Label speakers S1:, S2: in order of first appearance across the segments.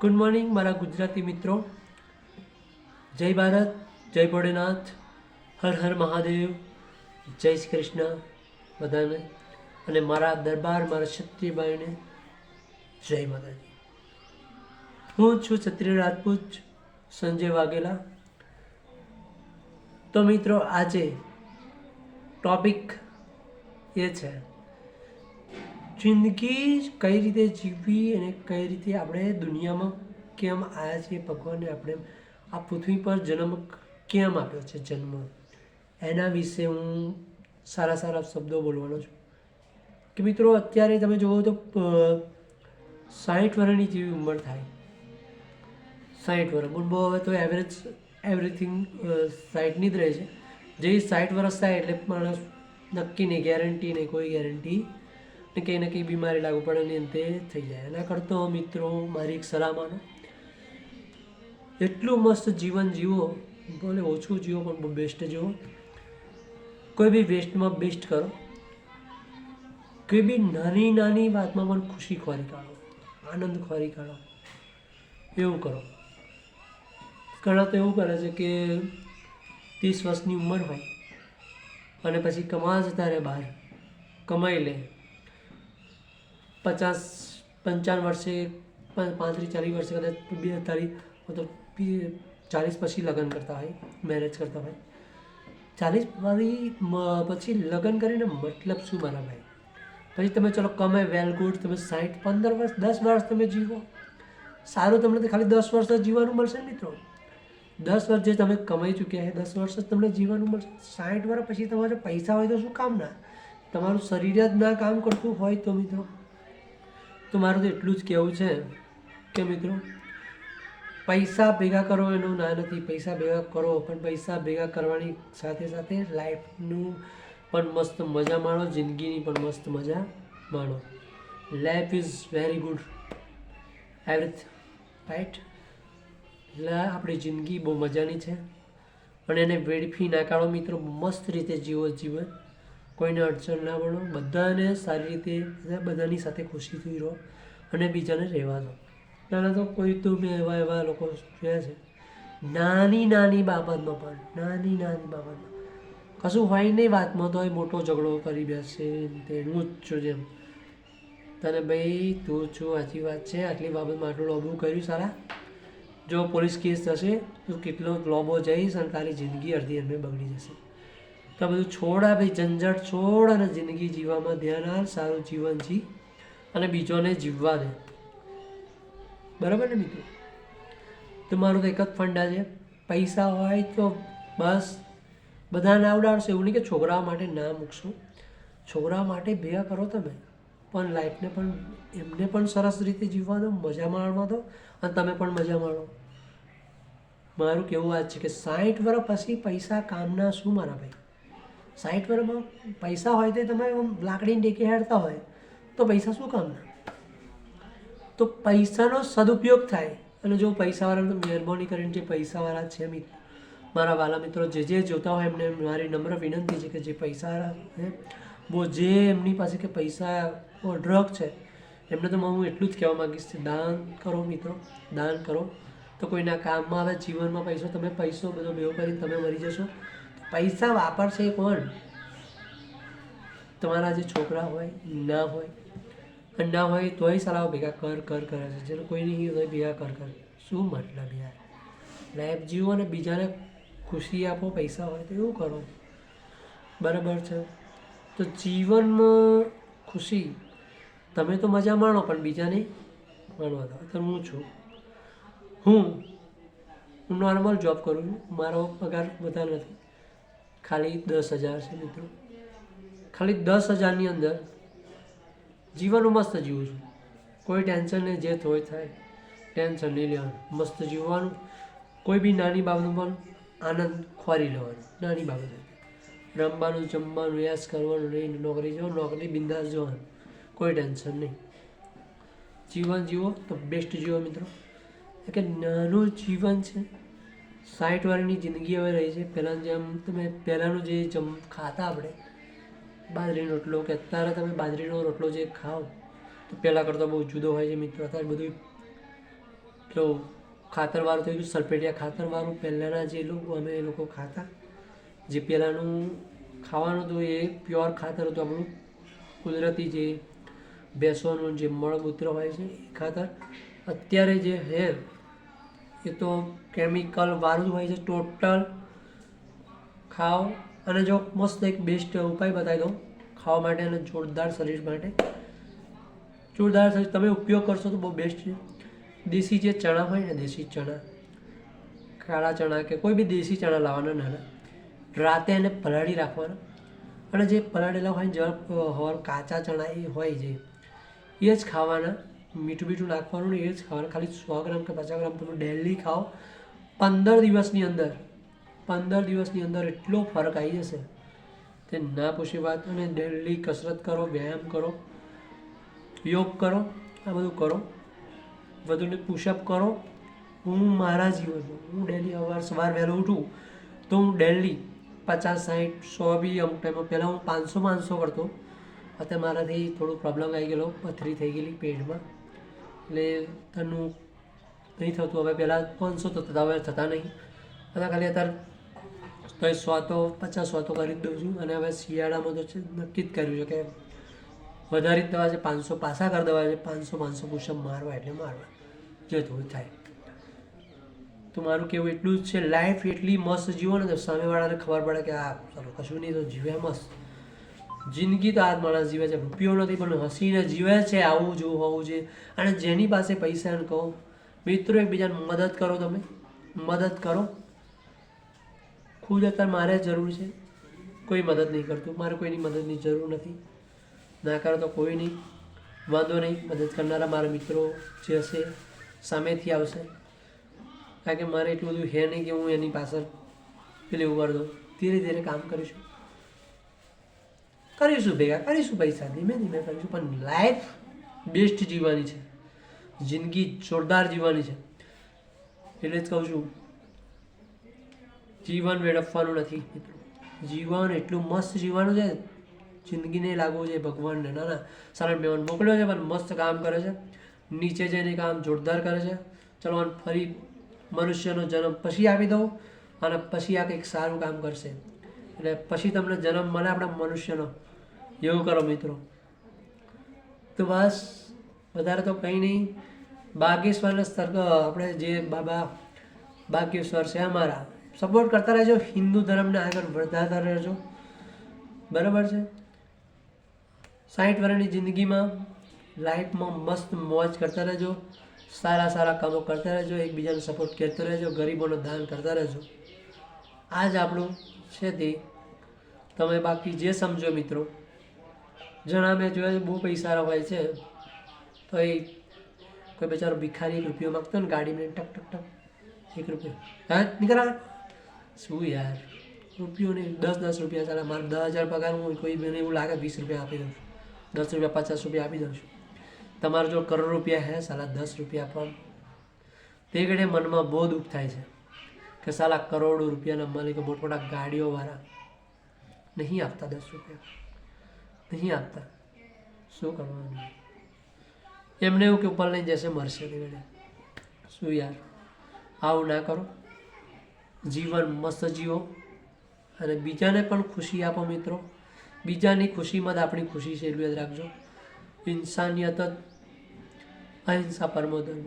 S1: Good morning મારા ગુજરાતી મિત્રો. જય ભારત, જય ભોળેનાથ, હર હર મહાદેવ, જય શ્રી કૃષ્ણ બધાને. અને મારા દરબાર, મારા ક્ષત્રિયભાઈને જય માતાજી. હું છું ક્ષત્રિય રાજપૂત સંજય વાઘેલા. તો મિત્રો, આજે ટોપિક એ છે જિંદગી કઈ રીતે જીવવી અને કઈ રીતે આપણે દુનિયામાં કેમ આવ્યા છીએ ભગવાને આપણે આ પૃથ્વી પર જન્મ કેમ આપ્યો છે જન્મ? એના વિશે હું સારા સારા શબ્દો બોલવાનો છું. કે મિત્રો, અત્યારે તમે જુઓ તો સાઠ વર્ષની જેવી ઉંમર થાય. સાઠ વર્ષ બોલબો હવે તો એવરેજ એવરીથિંગ સાઠની જ રહે છે. જે સાઠ વર્ષ થાય એટલે માણસ નક્કી નહીં ગેરંટી નહીં, કોઈ ગેરંટી ને કંઈ ને કંઈ બીમારી લાગુ પડે ને અંતે થઈ જાય. એના કરતો મિત્રો, મારી એક સલાહ માનો એટલું મસ્ત જીવન જીવો, ભલે ઓછું જીવો પણ બહુ બેસ્ટ જીવો. કોઈ બી વેસ્ટમાં બેસ્ટ કરો. કોઈ બી નાની નાની વાતમાં પણ ખુશી ખોરી કાઢો, આનંદ ખોરી કાઢો. એવું કરો. ઘણા તો એવું કરે છે કે ત્રીસ વર્ષની ઉંમર હોય અને પછી કમા જતા રહે બહાર, કમાઈ લે. પચાસ, પંચાવન વર્ષે પાંત્રીસ, ચાલીસ વર્ષે કદાચ બે તારીખ, મતલબ ચાલીસ પછી લગ્ન કરતા હોય મેરેજ કરતા હોય. ચાલીસ વાળી પછી લગ્ન કરીને મતલબ શું મારા ભાઈ? પછી તમે ચલો કમે વેલ ગુડ તમે સાઠ પંદર વર્ષ, દસ વર્ષ તમે જીવો. સારું તમને તો ખાલી દસ વર્ષ જ જીવવાનું મળશે મિત્રો. દસ વર્ષ જે તમે કમાઈ ચૂક્યા છે, દસ વર્ષ જ તમને જીવવાનું મળશે. સાઠ વર્ષ પછી તમારે પૈસા હોય તો શું કામ ના તમારું શરીર જ ના કામ કરતું હોય તો મિત્રો. તો મારું તો એટલું જ કહેવું છે કે મિત્રો, પૈસા ભેગા કરો એનું ના નથી, પૈસા ભેગા કરો, પણ પૈસા ભેગા કરવાની સાથે સાથે લાઈફનું પણ મસ્ત મજા માણો, જિંદગીની પણ મસ્ત મજા માણો. Life is very good everything right એટલે આપણી જિંદગી બહુ મજાની છે. અને એને વેડફી ના કાઢો મિત્રો, મસ્ત રીતે જીવો જીવન. કોઈને અડચણ ના બનો, બધાને સારી રીતે બધાની સાથે ખુશીથી રહો અને બીજાને રહેવા દો. નાના તો કોઈ તો મેં એવા એવા લોકો જોયા છે. નાની નાની બાબતમાં પણ, નાની નાની બાબતમાં. કશું હોય નહીં વાતમાં તો એ મોટો ઝઘડો કરી બેસે તેનું જ છું જેમ. તને ભાઈ, તું છું સાચી વાત છે. આટલી બાબતમાં આટલું લોબું કર્યું સારા જો પોલીસ કેસ થશે, તો કેટલો લોબો જઈશ અને તારી જિંદગી અડધી એમને બગડી જશે. તો આ બધું છોડ ભાઈ, ઝંઝટ છોડ અને જિંદગી જીવવામાં ધ્યાન આપ સારું જીવન જી અને બીજોને જીવવા દે. બરાબર ને મિત્રો? તો મારું તો એક જ ફંડા છે. પૈસા હોય તો બસ બધાને આવડાવશે. એવું નહીં કે છોકરાઓ માટે ના મૂકશું. છોકરા માટે ભેગા કરો તમે. પણ લાઈફને પણ એમને પણ સરસ રીતે જીવવા દો, મજા માણવા દો અને તમે પણ મજા માણો. મારું કેવું વાત છે કે સાઠ વર્ષ પછી પૈસા કામના શું મારા ભાઈ? વર્ષમાં પૈસા હોય તો તમે લાકડીને ટેકે હેડતા હોય, તો પૈસા શું કામના? તો પૈસાનો સદુપયોગ થાય. અને જો પૈસાવાળાને મહેરબાની કરીને જે પૈસાવાળા છે મિત્ર મારા વાલા મિત્રો, જે જે જોતા હોય એમને મારી નમ્ર વિનંતી છે કે જે પૈસાવાળા બહુ જે એમની પાસે કે પૈસા ડ્રગ છે, એમને તો હું એટલું જ કહેવા માગીશ કે દાન કરો મિત્રો, દાન કરો. તો કોઈના કામમાં આવે, જીવનમાં પૈસો, તમે પૈસો બધો ભેગો કરીને તમે મરી જશો. પૈસા વાપરશે કોણ? તમારા જે છોકરા હોય, ના હોય, અને ના હોય તોય સલાહ ભેગા કર કર, કરે છે. જેને કોઈ નહીં હોય ભેગા કર કર. શું મતલબ યાર? લાઈફ જીવો અને બીજાને ખુશી આપો, પૈસા હોય તો એવું કરો. બરાબર છે? તો જીવનમાં ખુશી, તમે તો મજા માણો, પણ બીજાને માણવા દો. તો હું છું. હું હું નોર્મલ જોબ કરું છું. મારો પગાર વધારે નથી. ખાલી દસ હજાર છે મિત્રો. ખાલી દસ હજારની અંદર જીવન મસ્ત જીવું છું. કોઈ ટેન્શન નહીં, જે હોય થાય, ટેન્શન નહીં લેવાનું. મસ્ત જીવવાનું. કોઈ બી નાની બાબતમાં પણ આનંદ ખોરી લેવાનો. નાની બાબતે રમવાનું, જમવાનું, યાસ કરવાનું નહીં નોકરી જવાનું, નોકરી બિંદાસ જવાનું. કોઈ ટેન્શન નહીં. જીવન જીવો તો બેસ્ટ જીવો મિત્રો. કે નાનું જીવન છે સાઠ વાળીની જિંદગી હવે રહી છે. પહેલાં જેમ તમે પહેલાંનું જે જમ ખાતા આપણે, બાજરીનો રોટલો, કે અત્યારે તમે બાજરીનો રોટલો જે ખાઓ, તો પહેલાં કરતાં બહુ જુદો હોય છે મિત્રો. અત્યારે બધું તો ખાતરવાળું થઈ ગયું સલ્ફેટિયા ખાતરવાળું પહેલાંના જે લોકો, અમે એ લોકો ખાતા. જે પહેલાંનું ખાવાનું હતું એ પ્યોર ખાતર હતું આપણું. કુદરતી જે ભેંસોનું જે મળમૂત્ર હોય છે એ ખાતર. અત્યારે જે હે એ તો કેમિકલ વાળું હોય છે ટોટલ ખાઓ. અને જો મસ્ત એક બેસ્ટ ઉપાય બતાવી દઉં. ખાવા માટે અને જોરદાર શરીર માટે. જોરદાર શરીર તમે ઉપયોગ કરશો તો બહુ બેસ્ટ છે. દેશી જે ચણા હોય ને, દેશી ચણા, કાળા ચણા કે કોઈ બી દેશી ચણા લાવવાના નાના, રાતે એને પલાળી રાખવાના. અને જે પલાળેલા હોય જરા હોર કાચા ચણા એ હોય જે, એ જ ખાવાના. મીઠું મીઠું નાખવાનું ને એ જ ખાવાનું. ખાલી સો ગ્રામ કે પચાસ ગ્રામ તમે ડેલી ખાઓ. પંદર દિવસની અંદર, પંદર દિવસની અંદર એટલો ફરક આવી જશે. તે ના પૂછી વાત અને ડેલી કસરત કરો, વ્યાયામ કરો, યોગ કરો, આ બધું કરો. વધુને પુશઅપ કરો. હું મારા જીવનમાં, હું ડેલી અવાર સવાર વહેલો ઉઠું તો હું ડેલી પચાસ સાઠ સો બી અમુક ટાઈમમાં પહેલાં હું પાંચસો પાંચસો કરતો. અત્યારે મારાથી થોડું પ્રોબ્લેમ આવી ગયેલો, પથરી થઈ ગયેલી પેટમાં. એટલે તનું નહીં થતું. હવે પહેલાં પાંચસો તો થતા હવે થતા નહીં. અને ખાલી અત્યારે તો સો તો પચાસ સો તો કરી જ દઉં છું. અને હવે શિયાળામાં તો નક્કી જ કર્યું છે કે વધારી જ દેવા છે, પાંચસો પાસા કરી દેવા છે, પાંચસો પાંચસો પુષપ મારવા એટલે મારવા. જે થોડું થાય. તો મારું કેવું એટલું જ છે લાઈફ એટલી મસ્ત જીવો ને સામેવાળાને ખબર પડે કે આ ચાલો કશું નહીં, તો જીવે મસ્ત. જિંદગી તો આ માણસ જીવે છે રૂપિયો નથી, પણ હસીને જીવે છે, આવું જોવું હોવું જોઈએ અને જેની પાસે પૈસા કહો, મિત્રો એકબીજાને મદદ કરો તમે. મદદ કરો. ખુદ અત્યારે મારે જરૂર છે. કોઈ મદદ નહીં કરતું. મારે કોઈની મદદની જરૂર નથી. ના કરો તો કોઈ નહીં. વાંધો નહીં. મદદ કરનારા મારા મિત્રો જે હશે, સામેથી આવશે. કારણ કે મારે એટલું બધું હે નહીં કે હું એની પાછળ પેલી ઉભર દઉં ધીરે ધીરે કામ કરીશું. કરીશું ભેગા, કરીશું પૈસા, ધીમે ધીમે કરીશું, પણ લાઈફ બેસ્ટ જીવવાની છે. જિંદગી જોરદાર જીવવાની છે. એટલે જ કહું છું, જીવન વેડફવાનું નથી એટલું જીવન એટલું મસ્ત જીવવાનું છે, જિંદગીને લાગવું છે ભગવાનને. ના ના, સારા મહેમાન મોકલ્યો છે, પણ મસ્ત કામ કરે છે. નીચે જઈને કામ જોરદાર કરે છે. ચલો ફરી મનુષ્યનો જન્મ પછી આપી દઉં, અને પછી આ કંઈક સારું કામ કરશે. એટલે પછી તમને જન્મ મળે આપણા મનુષ્યનો. એવું કરો મિત્રો. તો બસ, વધારે તો કંઈ નહીં. બાગેશ્વરના સ્તર આપણે જે બાબા બાગેશ્વર છે અમારા સપોર્ટ કરતા રહેજો, હિન્દુ ધર્મને આગળ વધારતા રહેજો. બરાબર છે? સાઠ વર્ષની જિંદગીમાં લાઈફમાં મસ્ત મોજ કરતા રહેજો, સારા સારા કામો કરતા રહેજો, એકબીજાને સપોર્ટ કરતા રહેજો, ગરીબોનું દાન કરતા રહેજો. આ જ આપણું છે તે. તમે બાકી જે સમજો મિત્રો જણા મેં જોયા બહુ પૈસા હોય છે. તો એ કોઈ બિચારો ભિખારી એક રૂપિયો માગતો ને ગાડીમાં ટક ટક ટક, એક રૂપિયો. હા, નીકળા શું યાર? રૂપિયો નહીં, દસ દસ રૂપિયા સારા મારે દસ હજાર પગાર હું કોઈ મને એવું લાગે વીસ રૂપિયા આપી દઉં છું. દસ રૂપિયા, પચાસ રૂપિયા આપી દઉં છું. તમારે જો કરોડ રૂપિયા હે, સાલા દસ રૂપિયા પણ. તે ઘડે મનમાં બહુ દુઃખ થાય છે કે સાલા કરોડો રૂપિયાના માલિકો મોટા મોટા ગાડીઓવાળા નહીં આપતા દસ રૂપિયા. નહીં આપતા. શું કરવાનું? એમને એવું કે ઉપર લઈને જશે મરશે ઘડે શું યાર? આવું ના કરો. જીવન મસ્ત જીવો. અને બીજાને પણ ખુશી આપો મિત્રો. બીજાની ખુશીમાં જ આપણી ખુશી છે, એટલું યાદ રાખજો. ઇન્સાનિયત જ અહિંસા પરમો ધર્મ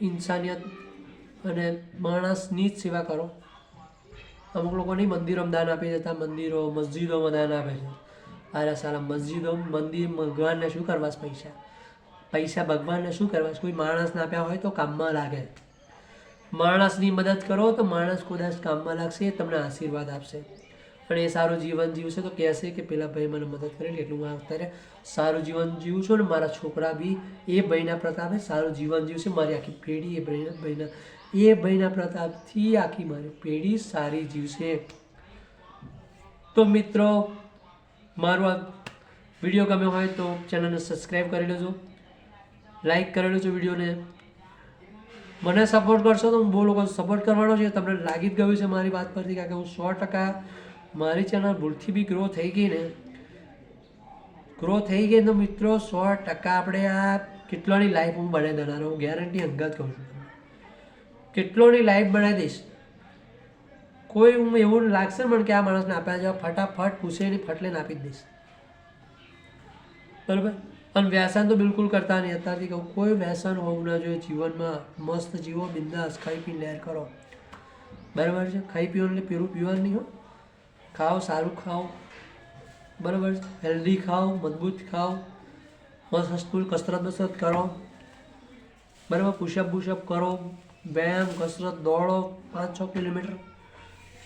S1: ઇન્સાનિયત અને માણસની જ સેવા કરો. અમુક લોકોની મંદિરોમાં દાન આપી દેતા, મંદિરો, મસ્જિદોમાં દાન આપે છે. અરે સારા મસ્જિદો, મંદિર ભગવાનને શું કરવા પૈસા? પૈસા ભગવાનને શું કરવાશ કોઈ માણસને આપ્યા હોય તો કામમાં લાગે. માણસની મદદ કરો તો માણસ કદાચ કામમાં લાગશે, તમને આશીર્વાદ આપશે. અને એ સારું જીવન જીવશે તો કહેશે કે પેલા ભાઈ મને મદદ કરેલી એટલું હું અત્યારે સારું જીવન જીવું છું ને મારા છોકરા બી એ ભાઈના પ્રતાપે સારું જીવન જીવશે, મારી આખી પેઢી એ ભાઈના ભાઈના, એ ભાઈના પ્રતાપથી આખી મારી પેઢી સારી જીવશે. તો મિત્રો મારો આ વીડિયો ગમ્યો હોય તો ચેનલને સબસ્ક્રાઈબ કરી લેજો. લાઈક કરી લેજો વિડીયોને. મને સપોર્ટ કરશો તો હું બહુ લોકો સપોર્ટ કરવાનો છે. તમને લાગી જ ગયું છે મારી વાત પરથી, કારણ કે હું સો ટકા મારી ચેનલ ભૂલથી બી ગ્રો થઈ ગઈ ને. ગ્રો થઈ ગઈ તો મિત્રો સો ટકા આપણે આ કેટલોની લાઈફ હું બનાવી દેનારો, હું ગેરંટી અંગત કહું છું. કેટલોની લાઈફ બનાવી દઈશ? કોઈ હું એવું લાગશે મને કે આ માણસને આપ્યા છે, ફટાફટ પૂછે નહીં ફટ લઈને આપી જ દઈશ. બરાબર? અને વ્યસન તો બિલકુલ કરતા નહીં. અત્યારથી કહું, કોઈ વ્યસન હોવું ના જોઈએ જીવનમાં. મસ્ત જીવો, બિંદાસ, ખાઈ પી લહેર કરો. બરાબર છે? ખાઈ પીવાનું એટલે પીરું પીવાનું નહીં હો. ખાઓ, સારું ખાઓ. બરાબર છે? હેલ્ધી ખાઓ, મજબૂત ખાઓ. મસ્ત હસ્તુલ કસરત બસરત કરો. બરાબર? પુશઅપ બુશઅપ કરો. વ્યાયામ, કસરત, દોડો, પાંચ છ કિલોમીટર.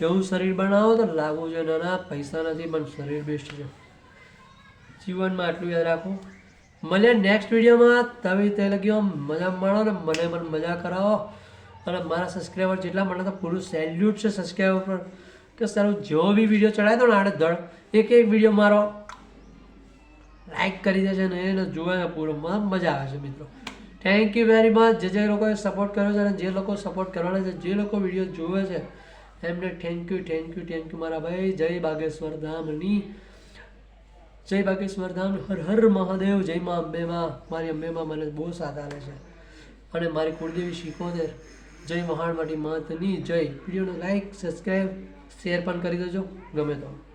S1: એવું શરીર બનાવો તો લાગવું જોઈએ. ના ના, પૈસા નથી, પણ શરીર બેસ્ટ છે. જીવનમાં આટલું યાદ રાખો. મળે નેક્સ્ટ વિડીયોમાં. તમે તે લગ્યો મજા માણો ને મને પણ મજા કરાવો. અને મારા સબસ્ક્રાઈબર જેટલા મને તો પૂરું સેલ્યુટ છે સબસ્ક્રાઈબર પર કે સારું, જેવો બી વીડિયો ચડાવી દો ને આડે ધડ. એક એક વીડિયો મારો. લાઈક કરી દેશે ને એને જોવે પૂરો. મજા આવે છે મિત્રો. થેન્ક યુ વેરી મચ જે જે લોકોએ સપોર્ટ કર્યો છે અને જે લોકો સપોર્ટ કરવાના છે, જે લોકો વીડિયો જોવે છે એમને thank you thank you thank you મારા ભાઈ. જય બાગેશ્વર ધામની. જય બાગેશ્વર ધામ. હર હર મહાદેવ. જય મા અંબે માં મારી અંબે માં મને બહુ સાથ આવે છે. અને મારી કુળદેવી શીખોતેર જય મહાણવાટી માતની જય. વિડીયોને લાઈક સબસ્ક્રાઈબ શેર પણ કરી દેજો. ગમે તો.